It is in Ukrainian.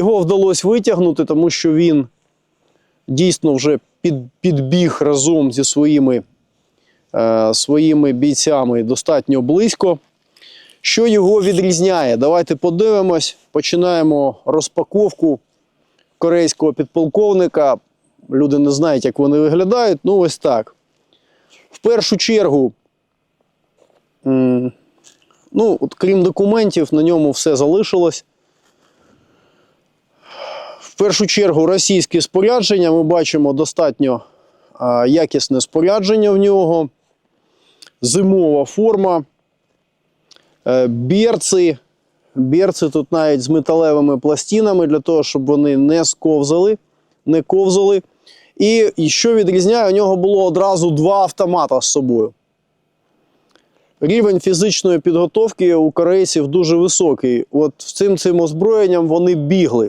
Його вдалося витягнути, тому що він дійсно вже під, підбіг разом зі своїми, е, своїми бійцями достатньо близько. Що його відрізняє? Давайте подивимось. Починаємо розпаковку корейського підполковника. Люди не знають, як вони виглядають. Ну, ось так. В першу чергу, ну, от, крім документів, на ньому все залишилось. Першу чергу російське спорядження. Ми бачимо достатньо якісне спорядження в нього. Зимова форма. Е, Берці. Берці тут навіть з металевими пластинами для того, щоб вони не сковзали, не ковзали. І, і що відрізняє, у нього було одразу два автомата з собою. Рівень фізичної підготовки у корейців дуже високий. От цим цим озброєнням вони бігли.